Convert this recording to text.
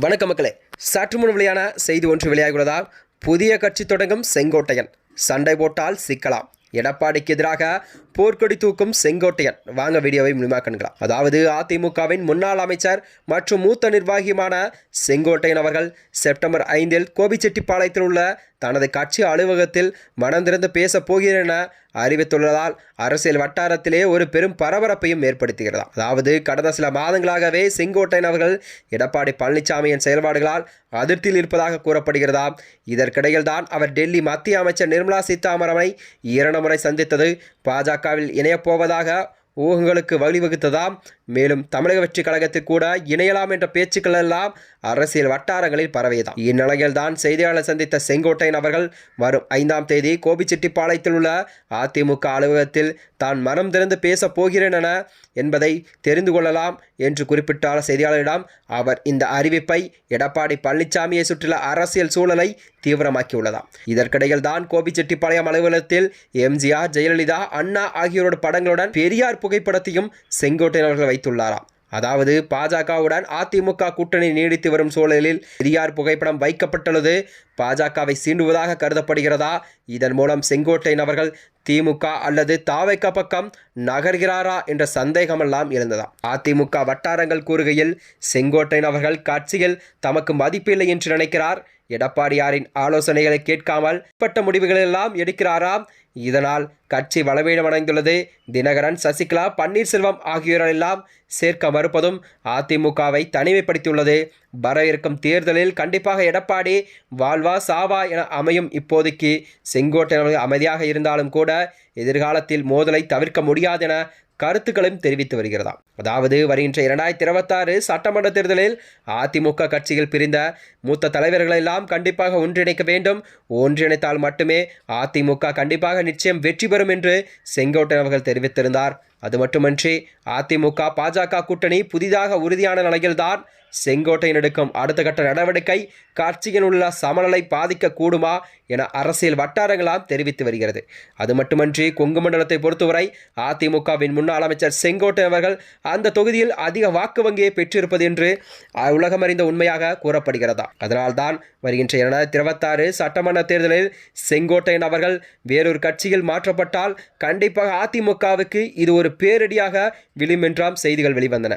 வணக்க மக்களே. சற்று முன் வெளியான செய்தி ஒன்று வெளியாகியுள்ளதால் புதிய கட்சி தொடங்கும் செங்கோட்டையன். சண்டை போட்டால் சிக்கலாம். எடப்பாடிக்கு எதிராக போர்க்கொடி தூக்கும் செங்கோட்டையன். வாங்க வீடியோவை முழுமாக்கண்கலாம் அதாவது அதிமுகவின் முன்னாள் அமைச்சர் மற்றும் மூத்த நிர்வாகியுமான செங்கோட்டையன் அவர்கள் செப்டம்பர் ஐந்தில் கோபிச்செட்டிப்பாளையத்தில் உள்ள தனது கட்சி அலுவலகத்தில் மனம் திறந்து பேசப் போகிறேன் என அறிவித்துள்ளதால் அரசியல் வட்டாரத்திலே ஒரு பெரும் பரபரப்பையும் ஏற்படுத்துகிறதா அதாவது கடந்த சில மாதங்களாகவே செங்கோட்டையன் அவர்கள் எடப்பாடி பழனிசாமியின் செயல்பாடுகளால் அதிருப்தியில் இருப்பதாக கூறப்படுகிறதா இதற்கிடையில் தான் அவர் டெல்லி மத்திய அமைச்சர் நிர்மலா சீதாராமனை இரணம் முறை சந்தித்தது. பாஜகவில் இணையப் போவதாக ஊகங்களுக்கு வழிவகுத்ததாம் மேலும் தமிழக வெற்றி கழகத்தில் கூட இணையலாம் என்ற பேச்சுக்கள் எல்லாம் அரசியல் வட்டாரங்களில் பரவியதாம். இந்நிலையில் தான் செய்தியாளர் சந்தித்த செங்கோட்டையன் அவர்கள் வரும் ஐந்தாம் தேதி கோபிச்செட்டிப்பாளையத்தில் உள்ள அதிமுக அலுவலகத்தில் தான் மனம் திறந்து பேசப் போகிறேன் என என்பதை தெரிந்து கொள்ளலாம் என்று குறிப்பிட்டார் செய்தியாளரிடம் அவர். இந்த அறிவிப்பை எடப்பாடி பழனிசாமியை சுற்றியுள்ள அரசியல் சூழலை தீவிரமாக்கியுள்ளதாம். இதற்கிடையில் தான் கோபிச்செட்டிப்பாளையம் அலுவலகத்தில் எம்ஜிஆர் ஜெயலலிதா அண்ணா ஆகியோரோட படங்களுடன் பெரியார் புகைப்படத்தையும் செங்கோட்டையன் அவர்கள் வைத்துள்ளாராம் அதாவது பாஜகவுடன் அதிமுக கூட்டணி நீடித்து வரும் சூழலில் பெரியார் புகைப்படம் வைக்கப்பட்டுள்ளது. பாஜகவை சீண்டுவதாக கருதப்படுகிறதா? இதன் மூலம் செங்கோட்டையன் அவர்கள் திமுக அல்லது தாவைக்க பக்கம் நகர்கிறாரா என்ற சந்தேகமெல்லாம் இருந்ததாம் அதிமுக வட்டாரங்கள் கூறுகையில் செங்கோட்டையன் அவர்கள் கட்சியில் தமக்கு மதிப்பில்லை என்று நினைக்கிறார். எடப்பாடியாரின் ஆலோசனைகளை கேட்காமல் பட்ட முடிவுகளெல்லாம் எடுக்கிறாராம் இதனால் கட்சி பலவீனமடைந்துள்ளது தினகரன் சசிகலா பன்னீர்செல்வம் ஆகியோரெல்லாம் சேர்க்க மறுப்பதும் அதிமுகவை தனிமைப்படுத்தியுள்ளது. வர இருக்கும் தேர்தலில் கண்டிப்பாக எடப்பாடி வாழ்வா சாவா என அமையும் இப்போதைக்கு. செங்கோட்டையன் அமைதியாக இருந்தாலும் கூட எதிர்காலத்தில் மோதலை தவிர்க்க முடியாது என கருத்துக்களையும் தெரிவித்து வருகிறதாம். அதாவது வருகின்ற இரண்டாயிரத்தி இருபத்தாறு சட்டமன்ற தேர்தலில் அதிமுக கட்சிகள் பிரிந்த மூத்த தலைவர்கள் எல்லாம் கண்டிப்பாக ஒன்றிணைக்க வேண்டும். ஒன்றிணைத்தால் மட்டுமே அதிமுக கண்டிப்பாக நிச்சயம் வெற்றி பெறும் என்று செங்கோட்டன் அவர்கள் தெரிவித்திருந்தார். அது மட்டுமன்றி அதிமுக பாஜக கூட்டணி புதிதாக உறுதியான நிலையில்தான் செங்கோட்டையின் எடுக்கும் அடுத்த கட்ட நடவடிக்கை கட்சியில் உள்ள சமநிலை பாதிக்க கூடுமா என அரசியல் வட்டாரங்களாம் தெரிவித்து வருகிறது. அது மட்டுமன்றி கொங்கு மண்டலத்தை பொறுத்தவரை அதிமுகவின் முன்னாள் அமைச்சர் செங்கோட்டை அவர்கள் அந்த தொகுதியில் அதிக வாக்கு வங்கியை பெற்றிருப்பது என்று உலகம் அறிந்த உண்மையாக கூறப்படுகிறதா. அதனால்தான் வருகின்ற இரண்டாயிரத்தி இருபத்தாறு சட்டமன்ற தேர்தலில் செங்கோட்டையன் அவர்கள் வேறொரு கட்சியில் மாற்றப்பட்டால் கண்டிப்பாக அதிமுகவுக்கு இது ஒரு பேரடியாக விழும் என்றாம் செய்திகள் வெளிவந்தன.